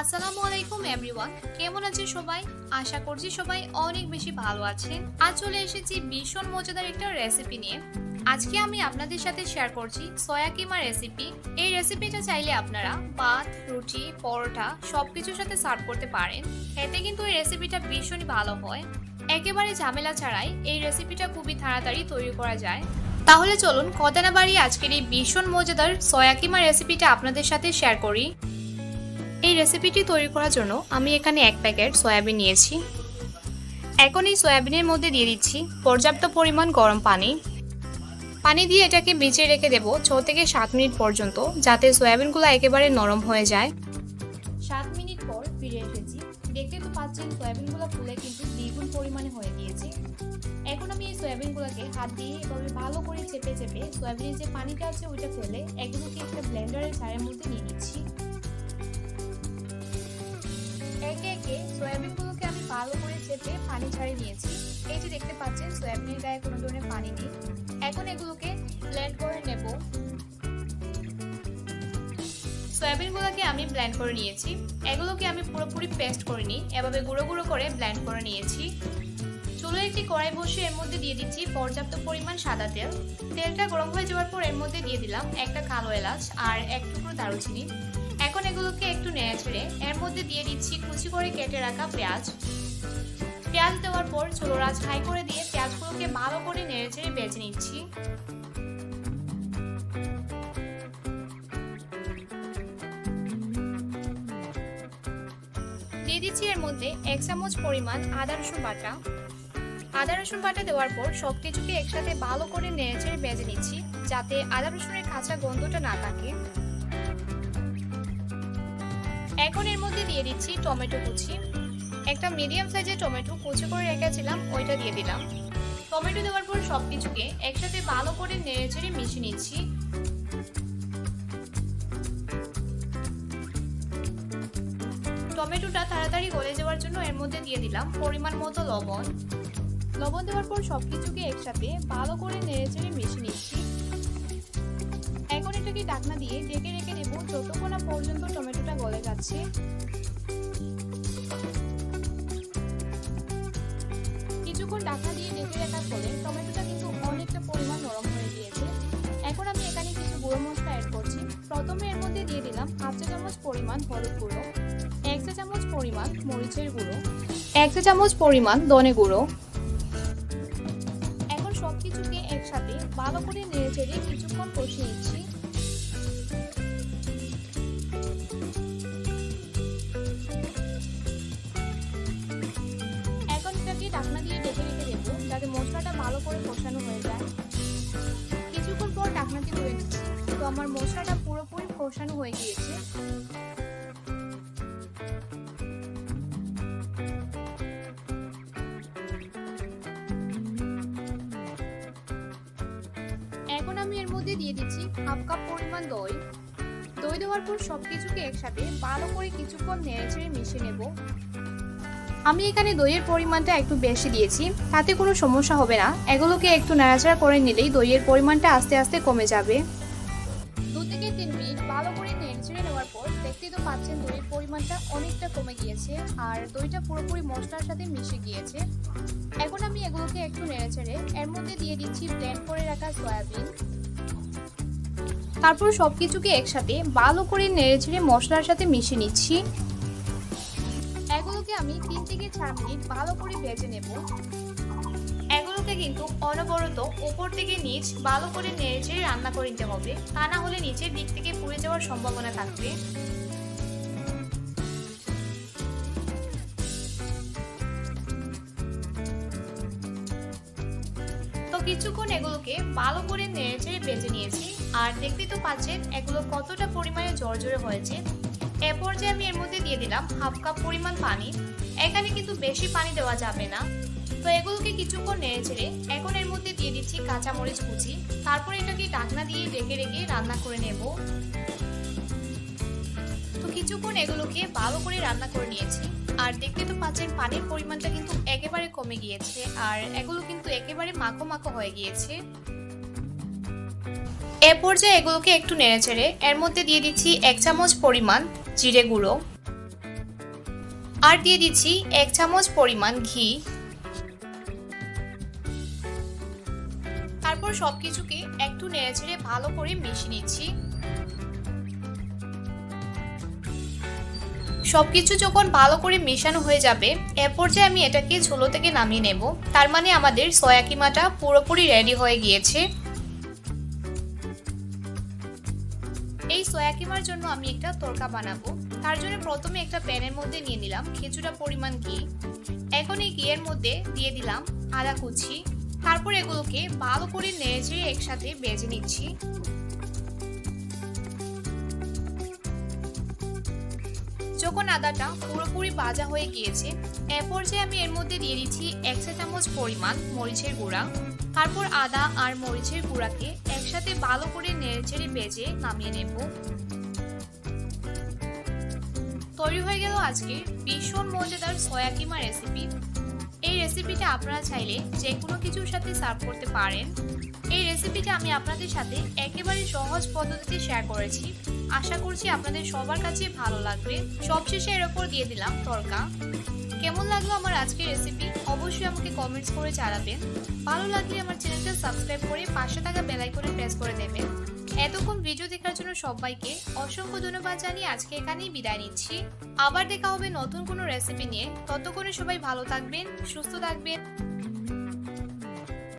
আসসালামু আলাইকুম এভরিওয়ান কেমন আছেন সবাই? আশা করছি সবাই অনেক বেশি ভালো আছেন। আজ চলে এসেছি ভীষণ মজাদার একটা রেসিপি নিয়ে। আজকে আমি আপনাদের সাথে শেয়ার করছি সয়া কিমা রেসিপি এই রেসিপিটা চাইলে আপনারা ভাত, রুটি, পরোটা সব কিছুর সাথে সার্ভ করতে পারেন। এতে কিন্তু এই রেসিপিটা ভীষণই ভালো হয়। একেবারে ঝামেলা ছাড়াই এই রেসিপিটা খুবই তাড়াতাড়ি তৈরি করা যায়। তাহলে চলুন কথা না বাড়িয়ে আজকের এই ভীষণ মজাদার সয়া কিমা রেসিপিটা আপনাদের সাথে শেয়ার করি। এই রেসিপিটি তৈরি করার জন্য আমি এখানে এক প্যাকেট সয়াবিন নিয়েছি। এখন এই সয়াবিনের মধ্যে দিয়ে দিচ্ছি পর্যাপ্ত পরিমাণ গরম পানি। পানি দিয়ে এটাকে ভিজিয়ে রেখে দেবো ছ থেকে সাত মিনিট পর্যন্ত, যাতে সয়াবিনগুলো একেবারে নরম হয়ে যায়। সাত মিনিট পর ফিরে এসেছি। দেখতে তো পাচ্ছেন, সয়াবিনগুলো ফুলে কিন্তু দ্বিগুণ পরিমাণে হয়ে গিয়েছে। এখন আমি এই সয়াবিনগুলোকে হাত দিয়ে এভাবে ভালো করে চেপে চেপে সয়াবিনের যে পানিটা আছে ওইটা ফেলে এগুলোকে একটা ব্লেন্ডারের ছায়ের মধ্যে নিয়ে নিচ্ছি। একে সয়াবিনগুলোকে আমি ভালো করে চেপে পানি ছাড়িয়ে নিয়েছি। এই যে দেখতে পাচ্ছেন, সয়াবিনের গায়ে কোনো ধরনের পানি নেই। এখন এগুলোকে ব্লেন্ড করে নেব। সয়াবিনগুলোকে আমি ব্লেন্ড করে নিয়েছি। এগুলোকে আমি পুরোপুরি পেস্ট করিনি এভাবে গুঁড়ো গুঁড়ো করে ব্লেন্ড করে নিয়েছি। চুলো একটি কড়াই বসে এর মধ্যে দিয়ে দিচ্ছি পর্যাপ্ত পরিমাণ সাদা তেল। তেলটা গরম হয়ে যাওয়ার পর এর মধ্যে দিয়ে দিলাম একটা কালো এলাচ আর এক টুকরো দারুচিনি। এখন এগুলোকে একটু নেড়ে ছেড়ে এর মধ্যে দিয়ে দিচ্ছি কুচি করে কেটে রাখা পেঁয়াজ। পেঁয়াজ দেওয়ার পর ছোলো রাজ হাই করে দিয়ে পেঁয়াজগুলোকে ভালো করে নেড়ে ছেড়ে বেজে নিচ্ছি। দিয়ে দিচ্ছি এর মধ্যে এক চামচ পরিমাণ আদা রসুন বাটা। আদা রসুন বাটা দেওয়ার পর সব কিছুকে একসাথে ভালো করে নেড়ে ছেড়ে বেজে নিচ্ছি, যাতে আদা রসুনের কাঁচা গন্ধটা না থাকে। এখন এর মধ্যে দিয়ে দিচ্ছি টমেটো কুচি। একটা মিডিয়াম সাইজের টমেটো কুচি করে রেখেছিলাম, ওইটা দিয়ে দিলাম। টমেটো দেওয়ার পর সব কিছুকে একসাথে ভালো করে নেড়ে চেড়ে মিশিয়ে নিচ্ছি। টমেটোটা তাড়াতাড়ি গলে যাওয়ার জন্য এর মধ্যে দিয়ে দিলাম পরিমাণ মতো লবণ। লবণ দেওয়ার পর সব কিছুকে একসাথে ভালো করে নেড়ে চেড়ে মিশিয়ে নিচ্ছি। এখন এটাকে ডাকনা দিয়ে ডেকে রেখে দেবো যতক্ষণ না পর্যন্ত টমেটোটা গলে যাচ্ছে। কিছুক্ষণ ডাকনা দিয়ে ডেকে রাখার ফলে টমেটোটা কিন্তু অনেকটা পরিমাণ নরম হয়ে গিয়েছে। এখন আমি এখানে কিছু গুঁড়ো মশলা অ্যাড করছি। প্রথমে এর মধ্যে দিয়ে দিলাম হাফ চা চামচ পরিমাণ হলুদ গুঁড়ো, এক চা চামচ পরিমাণ মরিচের গুঁড়ো, এক চা চামচ পরিমাণ ধনে গুঁড়ো ভালো করে নেড়ে চেড়ে কিছুক্ষণ কষিয়ে নিচ্ছি। এখন এটাকে ঢাকনা দিয়ে ঢেকে রেখে দেবো, যাতে মশলাটা ভালো করে কষানো হয়ে যায়। কিছুক্ষণ পর ঢাকনাটি ধরে নিচ্ছি। তো আমার মশলাটা পুরোপুরি কষানো হয়ে গিয়েছে। এখন আমি এর মধ্যে দিয়ে দিচ্ছি হাফ কাপ পরিমাণ দই। দই দেওয়ার পর সব কিছুকে একসাথে ভালো করে কিছুক্ষণ নেড়ে ছেড়ে মিশিয়ে নেব। আমি এখানে দইয়ের পরিমাণটা একটু বেশি দিয়েছি, তাতে কোনো সমস্যা হবে না। এগুলোকে একটু নাড়াচাড়া করে নিলেই দইয়ের পরিমাণটা আস্তে আস্তে কমে যাবে। পরিমাণটা অনেকটা কমে গিয়েছে আর দইটা পুরোপুরি মশলার সাথে মিশে গিয়েছে। এখন আমি এগুলোকে একটু নেড়ে ছেড়ে এর মধ্যে দিয়ে দিচ্ছি ব্লেন্ড করে রাখা সয়াবিন। তারপর সব কিছুকে একসাথে ভালো করে নেড়ে ছেড়ে মশলার সাথে মিশিয়ে নিচ্ছি। এগুলোকে আমি তিন থেকে চার মিনিট ভালো করে ভেজে নেব। এগুলোকে কিন্তু অনবরত উপর থেকে নিচ ভালো করে নেড়ে চেড়ে রান্না করে নিতে হবে। তা না হলে নিচের দিক থেকে পুড়ে যাওয়ার সম্ভাবনা থাকবে। কিছুক্ষণ এগুলোকে ভালো করে নেড়েচেড়ে বেজে নিয়েছি। আর দেখতে তো পাচ্ছেন, এগুলো কতটা পরিমাণে জর্জরে হয়েছে। এরপর যে আমি এর মধ্যে দিয়ে দিলাম হাফ কাপ পরিমাণ পানি। এখানে কিন্তু বেশি পানি দেওয়া যাবে না। তো এগুলোকে কিছুক্ষণ নেড়েচেড়ে এখন এর মধ্যে দিয়ে দিচ্ছি কাঁচামরিচ কুচি। তারপর এটাকে ঢাকনা দিয়ে ডেকে রেখে রান্না করে নেব। কিছুক্ষণ এগুলোকে ভালো করে রান্না করে নিয়েছি। আর দেখতে তো পাচ্ছেন, পানির পরিমাণটা কিন্তু একেবারে কমে গিয়েছে। আর এগুলো কিন্তু একেবারে মাখো মাখো হয়ে গিয়েছে। এ পর্যায়ে এগুলোকে একটু নেড়ে চেড়ে এর মধ্যে দিয়ে দিচ্ছি এক চামচ পরিমাণ জিরে গুঁড়ো। আর দিয়ে দিচ্ছি এক চামচ পরিমাণ ঘি। তারপর সবকিছুকে একটু নেড়েচেড়ে ভালো করে মিশিয়ে নিচ্ছি। সবকিছু যখন ভালো করে মেশানো হয়ে যাবে, এ পর্যায়ে আমি এটাকে ঝোলো থেকে নামিয়ে নেব। তার মানে আমাদের সয়া কিমাটা পুরোপুরি রেডি হয়ে গিয়েছে। এই সয়া কিমার জন্য আমি একটা তরকা বানাবো। তার জন্য প্রথমে একটা প্যানের মধ্যে নিয়ে নিলাম খেজুরা পরিমাণ ঘি। এখন এই ঘিয়ের মধ্যে দিয়ে দিলাম আদা কুচি। তারপর এগুলোকে ভালো করে নেড়ে একসাথে বেজে নিচ্ছি। যখন আদাটা পুরোপুরি ভাজা হয়ে গিয়েছে, এরপর যে আমি এর মধ্যে দিয়ে দিচ্ছি এক চা চামচ পরিমাণ মরিচের গুঁড়া, তারপর আদা আর মরিচের গুঁড়াকে একসাথে ভালো করে নেড়েচেড়ে বেজে নামিয়ে নেব। তৈরি হয়ে গেল আজকে ভীষণ মজাদার সয়া কিমা রেসিপি। এই রেসিপিটা আপনারা চাইলে যে কোনো কিছুর সাথে সার্ভ করতে পারেন। এই রেসিপিটা আমি আপনাদের সাথে একেবারে সহজ পদ্ধতিতে শেয়ার করেছি। আশা করছি আপনাদের সবার কাছে ভালো লাগবে। সবশেষে এর ওপর দিয়ে দিলাম তরকা। কেমন লাগল আমার আজকের রেসিপি অবশ্যই আমাকে কমেন্টস করে জানাবেন। ভালো লাগলে আমার চ্যানেলটা সাবস্ক্রাইব করে পাশে থাকা বেল আইকনে প্রেস করে দেবেন। এতক্ষণ ভিডিও দেখার জন্য সবাইকে অসংখ্য ধন্যবাদ জানিয়ে আজকে এখানেই বিদায় নিচ্ছি। আবার দেখা হবে নতুন কোনো রেসিপি নিয়ে। ততক্ষণে সবাই ভালো থাকবেন, সুস্থ থাকবেন।